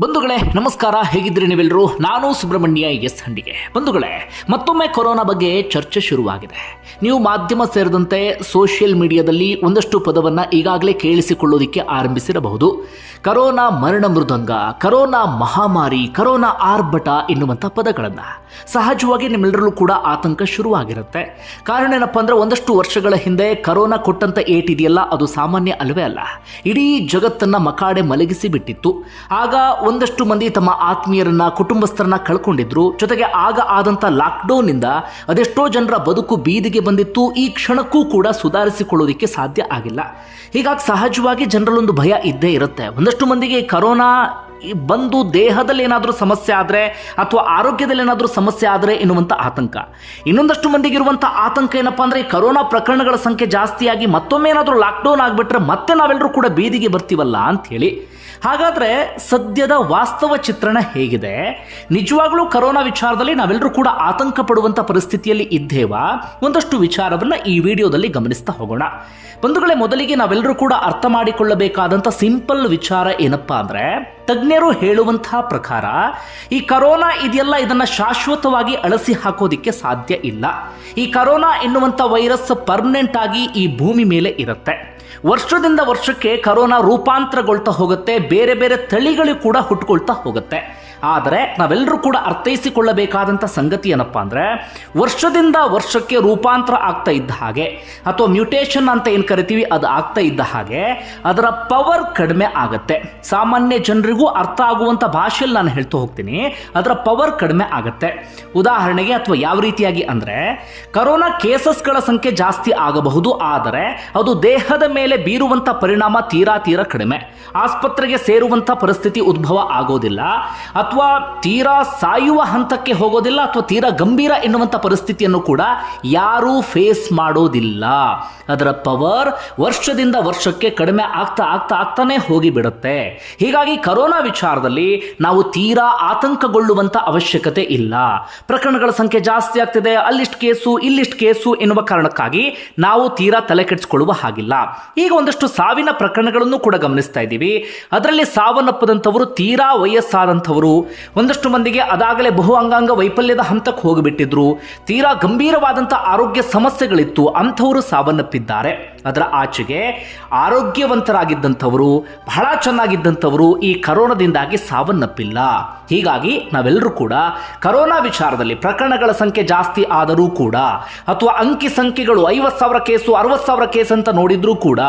ಬಂಧುಗಳೇ, ನಮಸ್ಕಾರ. ಹೇಗಿದ್ರಿ ನೀವೆಲ್ಲರೂ ನಾನು ಸುಬ್ರಹ್ಮಣ್ಯ ಎಸ್ ಹಂಡಿಗೆ. ಬಂಧುಗಳೇ, ಮತ್ತೊಮ್ಮೆ ಕೊರೋನಾ ಬಗ್ಗೆ ಚರ್ಚೆ ಶುರುವಾಗಿದೆ. ನೀವು ಮಾಧ್ಯಮ ಸೇರಿದಂತೆ ಸೋಷಿಯಲ್ ಮೀಡಿಯಾದಲ್ಲಿ ಒಂದಷ್ಟು ಪದವನ್ನು ಈಗಾಗಲೇ ಕೇಳಿಸಿಕೊಳ್ಳೋದಕ್ಕೆ ಆರಂಭಿಸಿರಬಹುದು. ಕರೋನಾ ಮರಣ ಮೃದಂಗ, ಕರೋನಾ ಮಹಾಮಾರಿ, ಕರೋನಾ ಆರ್ಭಟ ಎನ್ನುವಂಥ ಪದಗಳನ್ನು. ಸಹಜವಾಗಿ ನಿಮ್ಮೆಲ್ಲರಲ್ಲೂ ಕೂಡ ಆತಂಕ ಶುರುವಾಗಿರುತ್ತೆ. ಕಾರಣ ಏನಪ್ಪ ಅಂದರೆ ಒಂದಷ್ಟು ವರ್ಷಗಳ ಹಿಂದೆ ಕರೋನಾ ಕೊಟ್ಟಂಥ ಏಟ್ ಇದೆಯಲ್ಲ ಅದು ಸಾಮಾನ್ಯ ಅಲ್ಲವೇ ಅಲ್ಲ. ಇಡೀ ಜಗತ್ತನ್ನು ಮಕಾಡೆ ಮಲಗಿಸಿ ಬಿಟ್ಟಿತ್ತು. ಆಗ ಒಂದಷ್ಟು ಮಂದಿ ತಮ್ಮ ಆತ್ಮೀಯರನ್ನ, ಕುಟುಂಬಸ್ಥರನ್ನ ಕಳ್ಕೊಂಡಿದ್ರು. ಜೊತೆಗೆ ಆಗ ಆದಂತ ಲಾಕ್ಡೌನ್ ಇಂದ ಅದೆಷ್ಟೋ ಜನರ ಬದುಕು ಬೀದಿಗೆ ಬಂದಿತ್ತು. ಈ ಕ್ಷಣಕ್ಕೂ ಕೂಡ ಸುಧಾರಿಸಿಕೊಳ್ಳೋದಕ್ಕೆ ಸಾಧ್ಯ ಆಗಿಲ್ಲ. ಹೀಗಾಗಿ ಸಹಜವಾಗಿ ಜನರಲ್ಲೊಂದು ಭಯ ಇದ್ದೇ ಇರುತ್ತೆ. ಒಂದಷ್ಟು ಮಂದಿಗೆ ಕರೋನಾ ಬಂದು ದೇಹದಲ್ಲಿ ಏನಾದರೂ ಸಮಸ್ಯೆ ಆದರೆ ಅಥವಾ ಆರೋಗ್ಯದಲ್ಲಿ ಏನಾದರೂ ಸಮಸ್ಯೆ ಆದರೆ ಎನ್ನುವಂಥ ಆತಂಕ. ಇನ್ನೊಂದಷ್ಟು ಮಂದಿಗೆ ಇರುವಂಥ ಆತಂಕ ಏನಪ್ಪ ಅಂದರೆ ಕರೋನಾ ಪ್ರಕರಣಗಳ ಸಂಖ್ಯೆ ಜಾಸ್ತಿಯಾಗಿ ಮತ್ತೊಮ್ಮೆ ಏನಾದರೂ ಲಾಕ್ಡೌನ್ ಆಗಿಬಿಟ್ರೆ ಮತ್ತೆ ನಾವೆಲ್ಲರೂ ಕೂಡ ಬೀದಿಗೆ ಬರ್ತೀವಲ್ಲ ಅಂಥೇಳಿ ಹಾಗಾದರೆ ಸದ್ಯದ ವಾಸ್ತವ ಚಿತ್ರಣ ಹೇಗಿದೆ? ನಿಜವಾಗ್ಲೂ ಕರೋನಾ ವಿಚಾರದಲ್ಲಿ ನಾವೆಲ್ಲರೂ ಕೂಡ ಆತಂಕ ಪಡುವಂಥ ಪರಿಸ್ಥಿತಿಯಲ್ಲಿ ಇದ್ದೇವಾ? ಒಂದಷ್ಟು ವಿಚಾರವನ್ನು ಈ ವಿಡಿಯೋದಲ್ಲಿ ಗಮನಿಸ್ತಾ ಹೋಗೋಣ. ಬಂಧುಗಳೇ, ಮೊದಲಿಗೆ ನಾವೆಲ್ಲರೂ ಕೂಡ ಅರ್ಥ ಮಾಡಿಕೊಳ್ಳಬೇಕಾದಂಥ ಸಿಂಪಲ್ ವಿಚಾರ ಏನಪ್ಪಾ ಅಂದರೆ, ತಜ್ಞರು ಹೇಳುವಂತಹ ಪ್ರಕಾರ, ಈ ಕರೋನಾ ಇದೆಯಲ್ಲ ಇದನ್ನು ಶಾಶ್ವತವಾಗಿ ಅಳಸಿ ಹಾಕೋದಿಕ್ಕೆ ಸಾಧ್ಯ ಇಲ್ಲ. ಈ ಕರೋನಾ ಎನ್ನುವಂಥ ವೈರಸ್ ಪರ್ಮನೆಂಟ್ ಆಗಿ ಈ ಭೂಮಿ ಮೇಲೆ ಇರುತ್ತೆ. ವರ್ಷದಿಂದ ವರ್ಷಕ್ಕೆ ಕರೋನಾ ರೂಪಾಂತರಗೊಳ್ತಾ ಹೋಗುತ್ತೆ ಬೇರೆ ಬೇರೆ ತಳಿಗಳು ಕೂಡ ಹುಟ್ಕೊಳ್ತಾ ಹೋಗುತ್ತೆ. ಆದರೆ ನಾವೆಲ್ಲರೂ ಕೂಡ ಅರ್ಥೈಸಿಕೊಳ್ಳಬೇಕಾದಂಥ ಸಂಗತಿ ಏನಪ್ಪ ಅಂದರೆ ವರ್ಷದಿಂದ ವರ್ಷಕ್ಕೆ ರೂಪಾಂತರ ಆಗ್ತಾ ಇದ್ದ ಹಾಗೆ ಅಥವಾ ಮ್ಯೂಟೇಷನ್ ಅಂತ ಏನು ಕರಿತೀವಿ, ಅದು ಆಗ್ತಾ ಇದ್ದ ಹಾಗೆ ಅದರ ಪವರ್ ಕಡಿಮೆ ಆಗುತ್ತೆ. ಸಾಮಾನ್ಯ ಜನರಿಗೂ ಅರ್ಥ ಆಗುವಂಥ ಭಾಷೆಯಲ್ಲಿ ನಾನು ಹೇಳ್ತಾ ಹೋಗ್ತೀನಿ. ಅದರ ಪವರ್ ಕಡಿಮೆ ಆಗುತ್ತೆ. ಉದಾಹರಣೆಗೆ ಅಥವಾ ಯಾವ ರೀತಿಯಾಗಿ ಅಂದರೆ ಕರೋನಾ ಕೇಸಸ್ಗಳ ಸಂಖ್ಯೆ ಜಾಸ್ತಿ ಆಗಬಹುದು, ಆದರೆ ಅದು ದೇಹದ ಮೇಲೆ ಬೀರುವಂಥ ಪರಿಣಾಮ ತೀರಾ ತೀರಾ ಕಡಿಮೆ. ಆಸ್ಪತ್ರೆಗೆ ಸೇರುವಂಥ ಪರಿಸ್ಥಿತಿ ಉದ್ಭವ ಆಗೋದಿಲ್ಲ. ಅಥವಾ ತೀರಾ ಸಾಯುವ ಹಂತಕ್ಕೆ ಹೋಗೋದಿಲ್ಲ ಅಥವಾ ತೀರಾ ಗಂಭೀರ ಎನ್ನುವಂಥ ಪರಿಸ್ಥಿತಿಯನ್ನು ಕೂಡ ಯಾರೂ ಫೇಸ್ ಮಾಡೋದಿಲ್ಲ. ಅದರ ಪವರ್ ವರ್ಷದಿಂದ ವರ್ಷಕ್ಕೆ ಕಡಿಮೆ ಆಗ್ತಾ ಆಗ್ತಾ ಆಗ್ತಾನೆ ಹೋಗಿಬಿಡುತ್ತೆ. ಹೀಗಾಗಿ ಕರೋನಾ ವಿಚಾರದಲ್ಲಿ ನಾವು ತೀರಾ ಆತಂಕಗೊಳ್ಳುವಂಥ ಅವಶ್ಯಕತೆ ಇಲ್ಲ. ಪ್ರಕರಣಗಳ ಸಂಖ್ಯೆ ಜಾಸ್ತಿ ಆಗ್ತಿದೆ, ಅಲ್ಲಿಷ್ಟು ಕೇಸು, ಇಲ್ಲಿಷ್ಟು ಕೇಸು ಎನ್ನುವ ಕಾರಣಕ್ಕಾಗಿ ನಾವು ತೀರಾ ತಲೆ ಕೆಡಿಸ್ಕೊಳ್ಳುವ ಹಾಗಿಲ್ಲ. ಈಗ ಒಂದಷ್ಟು ಸಾವಿನ ಪ್ರಕರಣಗಳನ್ನು ಕೂಡ ಗಮನಿಸ್ತಾ ಇದ್ದೀವಿ. ಅದರಲ್ಲಿ ಸಾವನ್ನಪ್ಪದಂಥವರು, ತೀರಾ ವಯಸ್ಸಾದಂಥವರು ಒಂದಷ್ಟು ಮಂದಿಗೆ ಅದಾಗಲೇ ಬಹು ಅಂಗಾಂಗ ವೈಫಲ್ಯದ ಹಂತಕ್ಕೆ ಹೋಗಿಬಿಟ್ಟಿದ್ರು. ತೀರಾ ಗಂಭೀರವಾದಂಥ ಆರೋಗ್ಯ ಸಮಸ್ಯೆಗಳಿತ್ತು. ಅಂಥವರು ಸಾವನ್ನಪ್ಪಿದ್ದಾರೆ. ಅದರ ಆಚೆಗೆ ಆರೋಗ್ಯವಂತರಾಗಿದ್ದಂಥವರು, ಬಹಳ ಚೆನ್ನಾಗಿದ್ದಂಥವರು ಈ ಕರೋನಾದಿಂದಾಗಿ ಸಾವನ್ನಪ್ಪಿಲ್ಲ. ಹೀಗಾಗಿ ನಾವೆಲ್ಲರೂ ಕೂಡ ಕರೋನಾ ವಿಚಾರದಲ್ಲಿ ಪ್ರಕರಣಗಳ ಸಂಖ್ಯೆ ಜಾಸ್ತಿ ಆದರೂ ಕೂಡ ಅಥವಾ ಅಂಕಿ ಸಂಖ್ಯೆಗಳು ಐವತ್ತು ಸಾವಿರ ಕೇಸು, ಅರವತ್ತು ಸಾವಿರ ಕೇಸ್ ಅಂತ ನೋಡಿದ್ರೂ ಕೂಡ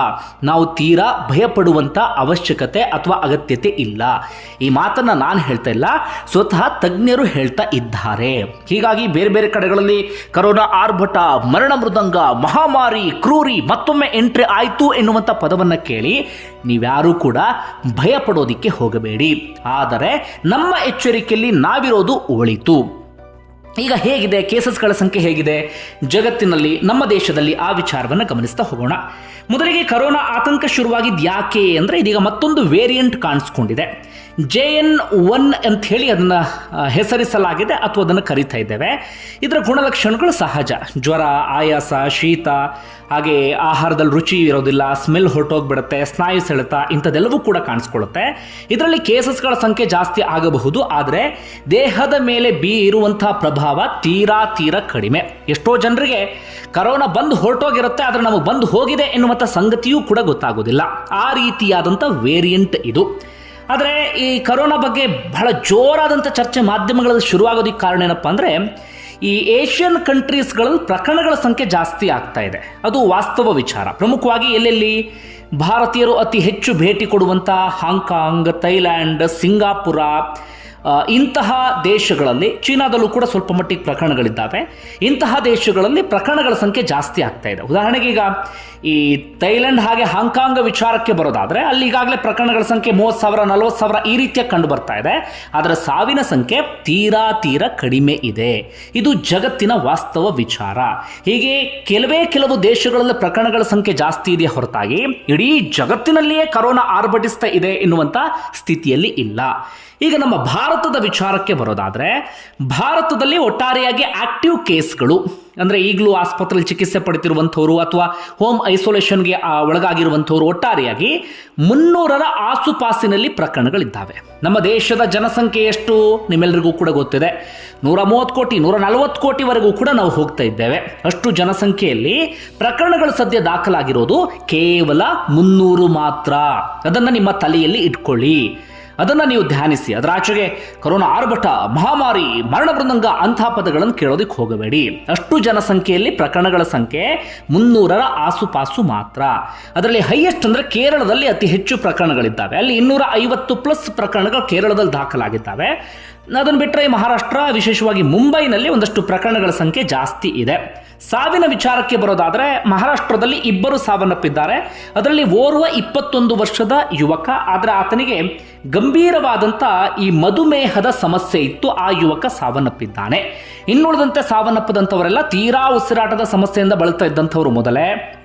ನಾವು ತೀರಾ ಭಯಪಡುವಂಥ ಅವಶ್ಯಕತೆ ಅಥವಾ ಅಗತ್ಯತೆ ಇಲ್ಲ. ಈ ಮಾತನ್ನು ನಾನು ಹೇಳ್ತಾ ಇಲ್ಲ, ಸ್ವತಃ ತಜ್ಞರು ಹೇಳ್ತಾ ಇದ್ದಾರೆ. ಹೀಗಾಗಿ ಬೇರೆ ಬೇರೆ ಕಡೆಗಳಲ್ಲಿ ಕರೋನಾ ಆರ್ಭಟ, ಮರಣ ಮೃದಂಗ, ಮಹಾಮಾರಿ, ಕ್ರೂರಿ, ಮತ್ತೊಮ್ಮೆ ಎಂಟ್ರಿ ಆಯಿತು ಎನ್ನುವಂಥ ಪದವನ್ನು ಕೇಳಿ ನೀವ್ಯಾರೂ ಕೂಡ ಭಯ ಪಡೋದಿಕ್ಕೆ ಹೋಗಬೇಡಿ. ಆದರೆ ನಮ್ಮ ಎಚ್ಚರಿಕೆಯಲ್ಲಿ ನಾವಿರೋದು ಒಳಿತು. ಈಗ ಹೇಗಿದೆ? ಕೇಸಸ್ಗಳ ಸಂಖ್ಯೆ ಹೇಗಿದೆ? ಜಗತ್ತಿನಲ್ಲಿ, ನಮ್ಮ ದೇಶದಲ್ಲಿ ಆ ವಿಚಾರವನ್ನು ಗಮನಿಸ್ತಾ ಹೋಗೋಣ. ಮೊದಲಿಗೆ ಕರೋನಾ ಆತಂಕ ಶುರುವಾಗಿದ್ದು ಯಾಕೆ ಅಂದರೆ ಇದೀಗ ಮತ್ತೊಂದು ವೇರಿಯಂಟ್ ಕಾಣಿಸ್ಕೊಂಡಿದೆ. ಜೆ ಎನ್ ಒನ್ ಅಂತ ಹೇಳಿ ಅದನ್ನು ಹೆಸರಿಸಲಾಗಿದೆ ಅಥವಾ ಅದನ್ನು ಕರಿತಾ ಇದ್ದೇವೆ. ಇದರ ಗುಣಲಕ್ಷಣಗಳು ಸಹಜ. ಜ್ವರ, ಆಯಾಸ, ಶೀತ, ಹಾಗೆ ಆಹಾರದಲ್ಲಿ ರುಚಿ ಇರೋದಿಲ್ಲ ಸ್ಮೆಲ್ ಹೊರಟೋಗ್ಬಿಡುತ್ತೆ, ಸ್ನಾಯು ಸೆಳೆತ, ಇಂಥದ್ದೆಲ್ಲವೂ ಕೂಡ ಕಾಣಿಸ್ಕೊಳ್ಳುತ್ತೆ. ಇದರಲ್ಲಿ ಕೇಸಸ್ಗಳ ಸಂಖ್ಯೆ ಜಾಸ್ತಿ ಆಗಬಹುದು, ಆದರೆ ದೇಹದ ಮೇಲೆ ಬೀರುವಂತಹ ಪ್ರಭಾವ ತೀರಾ ತೀರಾ ಕಡಿಮೆ. ಎಷ್ಟೋ ಜನರಿಗೆ ಕರೋನಾ ಬಂದು ಹೊರಟೋಗಿರುತ್ತೆ, ಆದರೆ ನಮಗೆ ಬಂದು ಹೋಗಿದೆ ಎನ್ನುವಂಥ ಸಂಗತಿಯೂ ಕೂಡ ಗೊತ್ತಾಗೋದಿಲ್ಲ. ಆ ರೀತಿಯಾದಂಥ ವೇರಿಯಂಟ್ ಇದು. ಆದರೆ ಈ ಕರೋನಾ ಬಗ್ಗೆ ಬಹಳ ಜೋರಾದಂಥ ಚರ್ಚೆ ಮಾಧ್ಯಮಗಳಲ್ಲಿ ಶುರುವಾಗೋದಕ್ಕೆ ಕಾರಣ ಏನಪ್ಪ ಅಂದರೆ, ಈ ಏಷ್ಯನ್ ಕಂಟ್ರೀಸ್ಗಳಲ್ಲಿ ಪ್ರಕರಣಗಳ ಸಂಖ್ಯೆ ಜಾಸ್ತಿ ಆಗ್ತಾ ಇದೆ. ಅದು ವಾಸ್ತವ ವಿಚಾರ. ಪ್ರಮುಖವಾಗಿ ಎಲ್ಲೆಲ್ಲಿ ಭಾರತೀಯರು ಅತಿ ಹೆಚ್ಚು ಭೇಟಿ ಕೊಡುವಂಥ ಹಾಂಗ್ಕಾಂಗ್ ಥೈಲ್ಯಾಂಡ್, ಸಿಂಗಾಪುರ ಇಂತಹ ದೇಶಗಳಲ್ಲಿ ಚೀನಾದಲ್ಲೂ ಕೂಡ ಸ್ವಲ್ಪ ಮಟ್ಟಿಗೆ ಪ್ರಕರಣಗಳಿದ್ದಾವೆ. ಇಂತಹ ದೇಶಗಳಲ್ಲಿ ಪ್ರಕರಣಗಳ ಸಂಖ್ಯೆ ಜಾಸ್ತಿ ಆಗ್ತಾ ಇದೆ. ಉದಾಹರಣೆಗೆ ಈಗ ಈ ಥೈಲ್ಯಾಂಡ್ ಹಾಗೆ ಹಾಂಗ್ಕಾಂಗ್ ವಿಚಾರಕ್ಕೆ ಬರೋದಾದರೆ ಅಲ್ಲಿ ಈಗಾಗಲೇ ಪ್ರಕರಣಗಳ ಸಂಖ್ಯೆ ಮೂವತ್ತು ಸಾವಿರ, ನಲವತ್ತು ಸಾವಿರ ಈ ರೀತಿಯಾಗಿ ಕಂಡು ಬರ್ತಾ ಇದೆ. ಆದರೆ ಸಾವಿನ ಸಂಖ್ಯೆ ತೀರಾ ತೀರಾ ಕಡಿಮೆ ಇದೆ. ಇದು ಜಗತ್ತಿನ ವಾಸ್ತವ ವಿಚಾರ. ಹೀಗೆ ಕೆಲವೇ ಕೆಲವು ದೇಶಗಳಲ್ಲಿ ಪ್ರಕರಣಗಳ ಸಂಖ್ಯೆ ಜಾಸ್ತಿ ಇದೆ ಹೊರತಾಗಿ ಇಡೀ ಜಗತ್ತಿನಲ್ಲಿಯೇ ಕರೋನಾ ಆರ್ಭಟಿಸ್ತಾ ಇದೆ ಎನ್ನುವಂಥ ಸ್ಥಿತಿಯಲ್ಲಿ ಇಲ್ಲ. ಈಗ ನಮ್ಮ ಭಾರತದ ವಿಚಾರಕ್ಕೆ ಬರೋದಾದರೆ, ಭಾರತದಲ್ಲಿ ಒಟ್ಟಾರೆಯಾಗಿ ಆಕ್ಟಿವ್ ಕೇಸ್ಗಳು ಅಂದರೆ ಈಗಲೂ ಆಸ್ಪತ್ರೆಯಲ್ಲಿ ಚಿಕಿತ್ಸೆ ಪಡಿತಿರುವಂಥವ್ರು ಅಥವಾ ಹೋಮ್ ಐಸೋಲೇಷನ್ಗೆ ಒಳಗಾಗಿರುವಂಥವ್ರು ಒಟ್ಟಾರೆಯಾಗಿ ಮುನ್ನೂರರ ಆಸುಪಾಸಿನಲ್ಲಿ ಪ್ರಕರಣಗಳಿದ್ದಾವೆ. ನಮ್ಮ ದೇಶದ ಜನಸಂಖ್ಯೆ ಎಷ್ಟು ನಿಮ್ಮೆಲ್ಲರಿಗೂ ಕೂಡ ಗೊತ್ತಿದೆ. ನೂರ ಮೂವತ್ತು ಕೋಟಿ ನೂರ ನಲವತ್ತು ಕೋಟಿವರೆಗೂ ಕೂಡ ನಾವು ಹೋಗ್ತಾ ಇದ್ದೇವೆ. ಅಷ್ಟು ಜನಸಂಖ್ಯೆಯಲ್ಲಿ ಪ್ರಕರಣಗಳು ಸದ್ಯ ದಾಖಲಾಗಿರೋದು ಕೇವಲ ಮುನ್ನೂರು ಮಾತ್ರ. ಅದನ್ನು ನಿಮ್ಮ ತಲೆಯಲ್ಲಿ ಇಟ್ಕೊಳ್ಳಿ. ಅದನ್ನು ನೀವು ಧ್ಯಾನಿಸಿ. ಅದರ ಆಚೆಗೆ ಕೊರೋನಾ ಆರ್ಭಟ, ಮಹಾಮಾರಿ ಮರಣ ಮೃದಂಗ ಅಂತಹ ಪದಗಳನ್ನು ಕೇಳೋದಕ್ಕೆ ಹೋಗಬೇಡಿ. ಅಷ್ಟು ಜನಸಂಖ್ಯೆಯಲ್ಲಿ ಪ್ರಕರಣಗಳ ಸಂಖ್ಯೆ ಮುನ್ನೂರರ ಆಸುಪಾಸು ಮಾತ್ರ. ಅದರಲ್ಲಿ ಹೈಯೆಸ್ಟ್ ಅಂದರೆ ಕೇರಳದಲ್ಲಿ ಅತಿ ಹೆಚ್ಚು ಪ್ರಕರಣಗಳಿದ್ದಾವೆ. ಅಲ್ಲಿ ಇನ್ನೂರ ಐವತ್ತು ಪ್ಲಸ್ ಪ್ರಕರಣಗಳು ಕೇರಳದಲ್ಲಿ ದಾಖಲಾಗಿದ್ದಾವೆ. ಅದನ್ನು ಬಿಟ್ಟರೆ ಮಹಾರಾಷ್ಟ್ರ, ವಿಶೇಷವಾಗಿ ಮುಂಬೈನಲ್ಲಿ ಒಂದಷ್ಟು ಪ್ರಕರಣಗಳ ಸಂಖ್ಯೆ ಜಾಸ್ತಿ ಇದೆ. ಸಾವಿನ ವಿಚಾರಕ್ಕೆ ಬರೋದಾದರೆ ಮಹಾರಾಷ್ಟ್ರದಲ್ಲಿ ಇಬ್ಬರು ಸಾವನ್ನಪ್ಪಿದ್ದಾರೆ. ಅದರಲ್ಲಿ ಓರ್ವ ಇಪ್ಪತ್ತೊಂದು ವರ್ಷದ ಯುವಕ, ಆದರೆ ಆತನಿಗೆ ಗಂಭೀರವಾದಂಥ ಈ ಮಧುಮೇಹದ ಸಮಸ್ಯೆ ಇತ್ತು. ಆ ಯುವಕ ಸಾವನ್ನಪ್ಪಿದ್ದಾನೆ. ಇನ್ನುಳಿದಂತೆ ಸಾವನ್ನಪ್ಪದಂಥವರೆಲ್ಲ ತೀರಾ ಉಸಿರಾಟದ ಸಮಸ್ಯೆಯಿಂದ ಬಳಲ್ತಾ ಇದ್ದಂಥವರು ಮೊದಲೇ.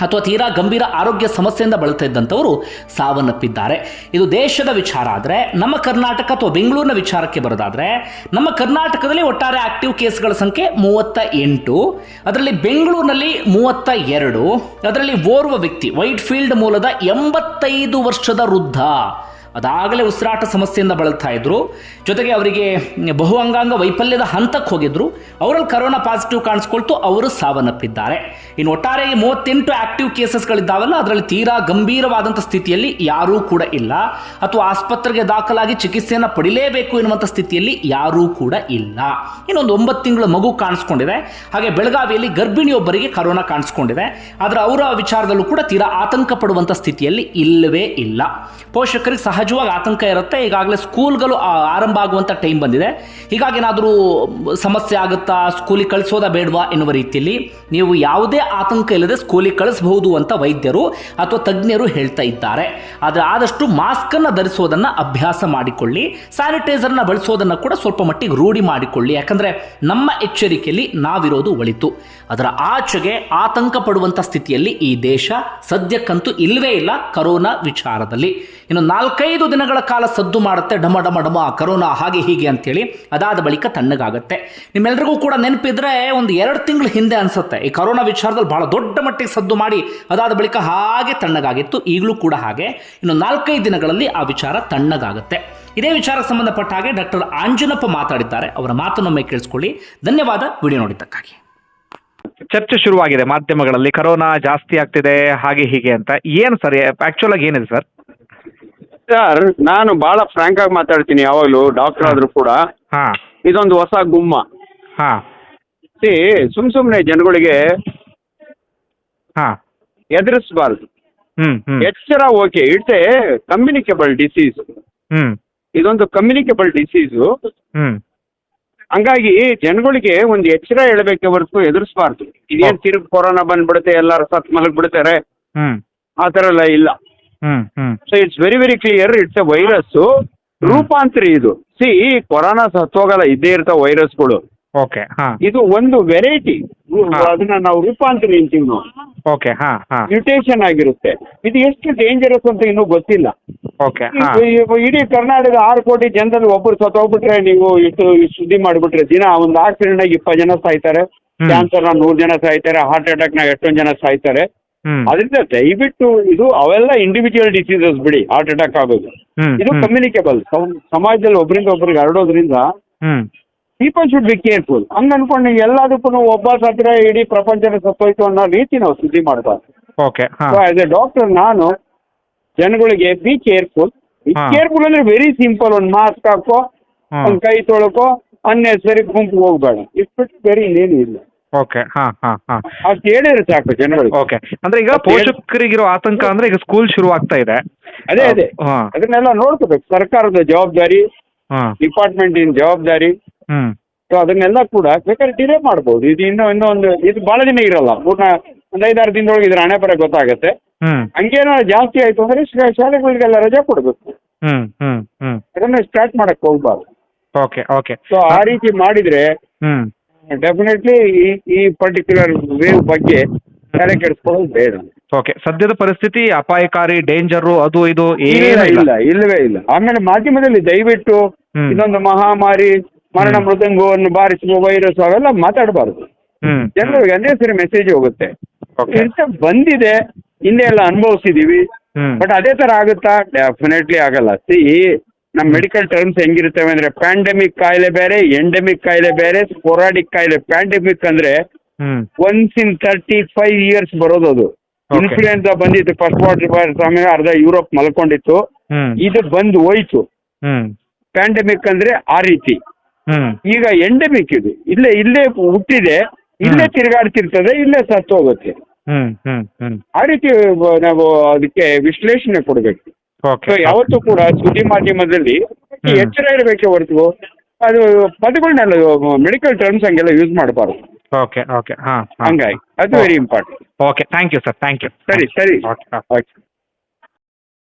ಅಥವಾ ತೀರಾ ಗಂಭೀರ ಆರೋಗ್ಯ ಸಮಸ್ಯೆಯಿಂದ ಬಳಲ್ತಾ ಇದ್ದಂಥವರು ಸಾವನ್ನಪ್ಪಿದ್ದಾರೆ. ಇದು ದೇಶದ ವಿಚಾರ ಆದರೆ, ನಮ್ಮ ಕರ್ನಾಟಕ ಅಥವಾ ಬೆಂಗಳೂರಿನ ವಿಚಾರಕ್ಕೆ ಬರೋದಾದರೆ, ನಮ್ಮ ಕರ್ನಾಟಕದಲ್ಲಿ ಒಟ್ಟಾರೆ ಆಕ್ಟಿವ್ ಕೇಸ್ಗಳ ಸಂಖ್ಯೆ ಮೂವತ್ತ ಎಂಟು, ಅದರಲ್ಲಿ ಬೆಂಗಳೂರಿನಲ್ಲಿ ಮೂವತ್ತ ಎರಡು, ಅದರಲ್ಲಿ ಓರ್ವ ವ್ಯಕ್ತಿ ವೈಟ್ ಫೀಲ್ಡ್ ಮೂಲದ ಎಂಬತ್ತೈದು ವರ್ಷದ ವೃದ್ಧ. ಅದಾಗಲೇ ಉಸಿರಾಟ ಸಮಸ್ಯೆಯಿಂದ ಬಳಲ್ತಾ ಇದ್ರು. ಜೊತೆಗೆ ಅವರಿಗೆ ಬಹು ಅಂಗಾಂಗ ವೈಫಲ್ಯದ ಹಂತಕ್ಕೆ ಹೋಗಿದ್ರು. ಅವರಲ್ಲಿ ಕರೋನಾ ಪಾಸಿಟಿವ್ ಕಾಣಿಸ್ಕೊಳ್ತು, ಅವರು ಸಾವನ್ನಪ್ಪಿದ್ದಾರೆ. ಇನ್ನು ಒಟ್ಟಾರೆ ಮೂವತ್ತೆಂಟು ಆಕ್ಟಿವ್ ಕೇಸಸ್ಗಳಿದ್ದಾವಲ್ಲ, ಅದರಲ್ಲಿ ತೀರಾ ಗಂಭೀರವಾದಂಥ ಸ್ಥಿತಿಯಲ್ಲಿ ಯಾರೂ ಕೂಡ ಇಲ್ಲ. ಅಥವಾ ಆಸ್ಪತ್ರೆಗೆ ದಾಖಲಾಗಿ ಚಿಕಿತ್ಸೆಯನ್ನು ಪಡಿಲೇಬೇಕು ಎನ್ನುವಂಥ ಸ್ಥಿತಿಯಲ್ಲಿ ಯಾರೂ ಕೂಡ ಇಲ್ಲ. ಇನ್ನೊಂದು ಒಂಬತ್ತು ತಿಂಗಳ ಮಗು ಕಾಣಿಸ್ಕೊಂಡಿದೆ. ಹಾಗೆ ಬೆಳಗಾವಿಯಲ್ಲಿ ಗರ್ಭಿಣಿಯೊಬ್ಬರಿಗೆ ಕರೋನಾ ಕಾಣಿಸ್ಕೊಂಡಿದೆ. ಆದರೆ ಅವರ ವಿಚಾರದಲ್ಲೂ ಕೂಡ ತೀರಾ ಆತಂಕ ಪಡುವಂಥ ಸ್ಥಿತಿಯಲ್ಲಿ ಇಲ್ಲವೇ ಇಲ್ಲ. ಪೋಷಕರಿಗೆ ಸಹಜವಾಗಿ ಆತಂಕ ಇರುತ್ತೆ. ಈಗಾಗಲೇ ಸ್ಕೂಲ್ಗಳು ಆರಂಭ ಆಗುವಂಥ ಟೈಮ್ ಬಂದಿದೆ. ಹೀಗಾಗಿ ಏನಾದರೂ ಸಮಸ್ಯೆ ಆಗುತ್ತಾ, ಸ್ಕೂಲಿಗೆ ಕಳಿಸೋದಾ ಬೇಡವಾ ಎನ್ನುವ ರೀತಿಯಲ್ಲಿ ನೀವು ಯಾವುದೇ ಆತಂಕ ಇಲ್ಲದೆ ಸ್ಕೂಲಿಗೆ ಕಳಿಸಬಹುದು ಅಂತ ವೈದ್ಯರು ಅಥವಾ ತಜ್ಞರು ಹೇಳ್ತಾ ಇದ್ದಾರೆ. ಆದರೆ ಆದಷ್ಟು ಮಾಸ್ಕನ್ನು ಧರಿಸೋದನ್ನು ಅಭ್ಯಾಸ ಮಾಡಿಕೊಳ್ಳಿ. ಸ್ಯಾನಿಟೈಸರ್ನ ಬಳಸೋದನ್ನು ಕೂಡ ಸ್ವಲ್ಪ ಮಟ್ಟಿಗೆ ರೂಢಿ ಮಾಡಿಕೊಳ್ಳಿ. ಯಾಕಂದರೆ ನಮ್ಮ ಎಚ್ಚರಿಕೆಯಲ್ಲಿ ನಾವಿರೋದು ಒಳಿತು. ಅದರ ಆಚೆಗೆ ಆತಂಕ ಪಡುವಂಥ ಸ್ಥಿತಿಯಲ್ಲಿ ಈ ದೇಶ ಸದ್ಯಕ್ಕಂತೂ ಇಲ್ಲವೇ ಇಲ್ಲ ಕರೋನಾ ವಿಚಾರದಲ್ಲಿ. ಇನ್ನು ನಾಲ್ಕೈದು ದಿನಗಳ ಕಾಲ ಸದ್ದು ಮಾಡುತ್ತೆ ಡಮ ಡಮ ಡಮ ಕರೋನಾ ಹಾಗೆ ಹೀಗೆ ಅಂತೇಳಿ. ಅದಾದ ಬಳಿಕ ತಣ್ಣಗಾಗುತ್ತೆ. ನಿಮ್ಮೆಲ್ಲರಿಗೂ ಕೂಡ ನೆನಪಿದ್ರೆ ಒಂದು ಎರಡು ತಿಂಗಳ ಹಿಂದೆ ಅನಿಸುತ್ತೆ. ಈ ಕರೋನಾ ವಿಚಾರದಲ್ಲಿ ಬಹಳ ದೊಡ್ಡ ಮಟ್ಟಿಗೆ ಸದ್ದು ಮಾಡಿ ಅದಾದ ಬಳಿಕ ಹಾಗೆ ತಣ್ಣಗಾಗಿತ್ತು. ಈಗಲೂ ಕೂಡ ಹಾಗೆ. ಇನ್ನು ನಾಲ್ಕೈದು ದಿನಗಳಲ್ಲಿ ಆ ವಿಚಾರ ತಣ್ಣಗಾಗುತ್ತೆ. ಇದೇ ವಿಚಾರಕ್ಕೆ ಸಂಬಂಧಪಟ್ಟ ಹಾಗೆ ಡಾಕ್ಟರ್ ಆಂಜನಪ್ಪ ಮಾತಾಡಿದ್ದಾರೆ. ಅವರ ಮಾತನ್ನೊಮ್ಮೆ ಕೇಳಿಸ್ಕೊಳ್ಳಿ. ಧನ್ಯವಾದ ವಿಡಿಯೋ ನೋಡಿದ್ದಕ್ಕಾಗಿ. ಚರ್ಚೆ ಶುರುವಾಗಿದೆ ಮಾಧ್ಯಮಗಳಲ್ಲಿ. ಕರೋನಾ ಜಾಸ್ತಿ ಆಗ್ತಿದೆ, ಹಾಗೆ ಹೀಗೆ ಅಂತ. ಏನು ಸರ್ ಆಕ್ಚುಲ್ ಆಗಿ ಏನಿದೆ ಸರ್? ಸರ್ ನಾನು ಬಹಳ ಫ್ರಾಂಕ್ ಆಗಿ ಮಾತಾಡ್ತೀನಿ ಯಾವಾಗಲೂ ಡಾಕ್ಟರ್ ಆದರೂ ಕೂಡ. ಹಾಂ. ಇದೊಂದು ಹೊಸ ಗುಮ್ಮ. ಹಾಂ. ಸಿ ಸುಮ್ ಸುಮ್ಮನೆ ಜನಗಳಿಗೆ ಹಾ. ಎದುರಿಸಬಾರ್ದು. ಎಚ್ಚರ okay it's a communicable disease hmm. ಇದೊಂದು ಕಮ್ಯುನಿಕೇಬಲ್ ಡಿಸೀಸು ಹ್ಮ್. ಹಂಗಾಗಿ ಜನಗಳಿಗೆ ಒಂದು ಎಚ್ಚರ ಹೇಳಬೇಕೆ ಹೊರತು ಎದುರಿಸಬಾರ್ದು. ಇದೇನು ತಿರುಗಿ ಕೊರೋನಾ ಬಂದ್ಬಿಡುತ್ತೆ ಎಲ್ಲರೂ ಸತ್ ಮಲಗ್ಬಿಡ್ತಾರೆ. ಹ್ಮ್. ಆ ಥರ ಎಲ್ಲ ಇಲ್ಲ. ಹ್ಞೂ ಹ್ಮ್. So it's very very clear it's a virus ರೂಪಾಂತರಿ ಇದು. ಸಿ ಕೊರೋನಾ ಸತ್ತೋಗಲ್ಲ ಇದ್ದೇ ಇರ್ತಾವ ವೈರಸ್ಗಳು. ಓಕೆ ಹಾಂ. ಇದು ಒಂದು ವೆರೈಟಿ ಅದನ್ನ ನಾವು ರೂಪಾಂತರಿ ಅಂತೀವಿ ನಾವು. ಓಕೆ ಹಾ ಹಾಂ. ಮ್ಯೂಟೇಷನ್ ಆಗಿರುತ್ತೆ. ಇದು ಎಷ್ಟು ಡೇಂಜರಸ್ ಅಂತ ಇನ್ನೂ ಗೊತ್ತಿಲ್ಲ. ಓಕೆ ಹಾಂ. ಇಡೀ ಕರ್ನಾಟಕದ ಆರು ಕೋಟಿ ಜನರಲ್ಲಿ ಒಬ್ಬರು ಸತ್ತೋಗ್ಬಿಟ್ರೆ ನೀವು ಇಷ್ಟು ಇಷ್ಟು ಸುದ್ದಿ ಮಾಡಿಬಿಟ್ರೆ ದಿನ ಒಂದು ಆಕ್ಸಿಡೆಂಟ್ ಇಪ್ಪತ್ತು ಜನ ಸಾಯ್ತಾರೆ. ಕ್ಯಾನ್ಸರ್ ಕ್ಯಾನ್ಸರ್ ನೂರು ಜನ ಸಾಯ್ತಾರೆ ಹಾರ್ಟ್ ಅಟ್ಯಾಕ್ನ ಎಷ್ಟೊಂದು ಜನ ಸಾಯ್ತಾರೆ. ಅದರಿಂದ ದಯವಿಟ್ಟು ಇದು ಅವೆಲ್ಲ ಇಂಡಿವಿಜುವಲ್ ಡಿಸೀಸಸ್ ಬಿಡಿ ಹಾರ್ಟ್ ಅಟ್ಯಾಕ್ ಆಗೋದು. ಇದು ಕಮ್ಯುನಿಕೇಬಲ್ ಸಮಾಜದಲ್ಲಿ ಒಬ್ಬರಿಂದ ಒಬ್ಬರಿಗೆ ಹರಡೋದ್ರಿಂದ ಪೀಪಲ್ ಶುಡ್ ಬಿ ಕೇರ್ಫುಲ್ ಹಂಗ ಅನ್ಕೊಂಡು ಎಲ್ಲದಕ್ಕೂ ಒಬ್ಬ ಸತ್ರ ಇಡೀ ಪ್ರಪಂಚನ ಸತ್ತೋಯ್ತು ಅನ್ನೋ ರೀತಿ ನಾವು ಸುದ್ದಿ ಮಾಡಬಾರ್ದು. ಓಕೆ ಆಸ್ ಎ ಡಾಕ್ಟರ್ ನಾನು ಜನಗಳಿಗೆ ಬಿ ಕೇರ್ಫುಲ್. ಕೇರ್ಫುಲ್ ಅಂದ್ರೆ ವೆರಿ ಸಿಂಪಲ್ ಒಂದು ಮಾಸ್ಕ್ ಹಾಕೋ ಒಂದ್ ಕೈ ತೊಳ್ಕೋ ಅನ್ನೆಸರಿ ಗುಂಪು ಹೋಗ್ಬೇಡ. ಇಷ್ಟು ಬೇರೆ ಇನ್ನೇನು ಇಲ್ಲ. ಓಕೆ ಹಾಂ ಹಾಂ ಹಾಂ. ಅಷ್ಟು ಹೇಳಿದ್ರೆ ಸಾಕು ಜನಗಳು. ಓಕೆ ಅಂದ್ರೆ ಈಗ ಪೋಷಕರಿಗಿರೋ ಆತಂಕ ಅಂದ್ರೆ ಈಗ ಸ್ಕೂಲ್ ಶುರು ಆಗ್ತಾ ಇದೆ. ಅದೇ ಅದೇ. ಹಾಂ. ಅದನ್ನೆಲ್ಲ ನೋಡ್ಕೋಬೇಕು. ಸರ್ಕಾರದ ಜವಾಬ್ದಾರಿ ಡಿಪಾರ್ಟ್ಮೆಂಟ್ ಇನ್ ಜವಾಬ್ದಾರಿ. ಹ್ಞೂ ಸೊ ಅದನ್ನೆಲ್ಲ ಕೂಡ ಬೇಕಾದ್ರೆ ಡಿಲೇ ಮಾಡ್ಬೋದು. ಇದು ಇನ್ನೂ ಇನ್ನೊಂದು ಇದು ಬಹಳ ದಿನ ಇರಲ್ಲ. ಪೂರ್ಣ ಒಂದ್ ಐದಾರು ದಿನದೊಳಗೆ ಇದ್ರ ಹಣೆ ಬರ ಗೊತ್ತಾಗುತ್ತೆ. ಹ್ಞೂ ಹಂಗೇನಾದ್ರು ಜಾಸ್ತಿ ಆಯ್ತು ಅಂದ್ರೆ ಶಾ- ಶಾಲೆಗಳಿಗೆಲ್ಲ ರಜೆ ಕೊಡಬೇಕು. ಹ್ಮ್ ಹ್ಮ್ ಹ್ಮ್. ಅದನ್ನ ಸ್ಟಾರ್ಟ್ ಮಾಡಕ್ ಹೋಗ್ಬಾರ್ದು. ಓಕೆ ಓಕೆ ಸೊ ಆ ರೀತಿ ಮಾಡಿದ್ರೆ ಹ್ಞೂ ಡೆಫಿನೆಟ್ಲಿ ಈ ಈ ಪರ್ಟಿಕ್ಯುಲರ್ ವೇವ್ ಬಗ್ಗೆ ತಲೆ ಕೆಡಿಸ್ಕೊಳ್ಳೋದು ಬೇಡ ಓಕೆ ಸದ್ಯದ ಪರಿಸ್ಥಿತಿ ಅಪಾಯಕಾರಿ ಡೇಂಜರು ಅದು ಇದು ಇಲ್ಲ ಇಲ್ಲ ಇಲ್ಲ ಇಲ್ಲವೇ ಇಲ್ಲ. ಆಮೇಲೆ ಮಾಧ್ಯಮದಲ್ಲಿ ದಯವಿಟ್ಟು ಹ್ಮ್. ಇನ್ನೊಂದು ಮಹಾಮಾರಿ ಮರಣ ಮೃದಂಗವನ್ನು ಬಾರಿಸುವ ವೈರಸ್ ಅವೆಲ್ಲ ಮಾತಾಡಬಾರದು. ಹ್ಮ್. ಜನಗಳಿಗೆ ಒಂದೇ ಸರಿ ಮೆಸೇಜ್ ಹೋಗುತ್ತೆ. ಓಕೆ ಇಂಥ ಬಂದಿದೆ ಹಿಂದೆ ಎಲ್ಲ ಅನುಭವಿಸಿದೀವಿ. ಹ್ಮ್. ಬಟ್ ಅದೇ ತರ ಆಗುತ್ತಾ? ಡೆಫಿನೆಟ್ಲಿ ಆಗಲ್ಲ. ಸಿ ನಮ್ಮ ಮೆಡಿಕಲ್ ಟರ್ಮ್ಸ್ ಹೆಂಗಿರ್ತವೆ ಅಂದ್ರೆ ಪ್ಯಾಂಡಮಿಕ್ ಕಾಯಿಲೆ ಬೇರೆ ಎಂಡೆಮಿಕ್ ಕಾಯಿಲೆ ಬೇರೆ ಸ್ಪೊರಾಡಿಕ್ ಕಾಯಿಲೆ ಪ್ಯಾಂಡಮಿಕ್ ಅಂದ್ರೆ once in thirty five years ಬರೋದು ಅದು. ಇನ್ಫ್ಲೂಯೆನ್ಸಾ ಬಂದಿತ್ತು ಫಸ್ಟ್ ವಾರ್ಡ್ ಸಮಯ ಅರ್ಧ ಯುರೋಪ್ ಮಲ್ಕೊಂಡಿತ್ತು. ಇದು ಬಂದು ಹೋಯ್ತು. ಪ್ಯಾಂಡಮಿಕ್ ಅಂದ್ರೆ ಆ ರೀತಿ. ಈಗ ಎಂಡೆಮಿಕ್ ಇದು. ಇಲ್ಲೇ ಇಲ್ಲೇ ಹುಟ್ಟಿದೆ ಇಲ್ಲೇ ತಿರ್ಗಾಡ್ತಿರ್ತದೆ ಇಲ್ಲೇ ಸತ್ತು ಹೋಗುತ್ತೆ ಆ ರೀತಿ ನಾವು ಅದಕ್ಕೆ ವಿಶ್ಲೇಷಣೆ ಕೊಡಬೇಕು. ಸೊ ಯಾವತ್ತೂ ಕೂಡ ಸುದ್ದಿ ಮಾಧ್ಯಮದಲ್ಲಿ. ಎಚ್ಚರ ಇರಬೇಕೆ ಹೊರತು ಅದು ಪದಗಳನ್ನೆಲ್ಲ ಮೆಡಿಕಲ್ ಟರ್ಮ್ಸ್ ಹಂಗೆಲ್ಲ ಯೂಸ್ ಮಾಡಬಾರ್ದು. ಓಕೆ ಓಕೆ ಹಾಂ ಹಂಗಾಗಿ ಅದು very important okay thank you sir thank you ಸರಿ ಸರಿ. Okay okay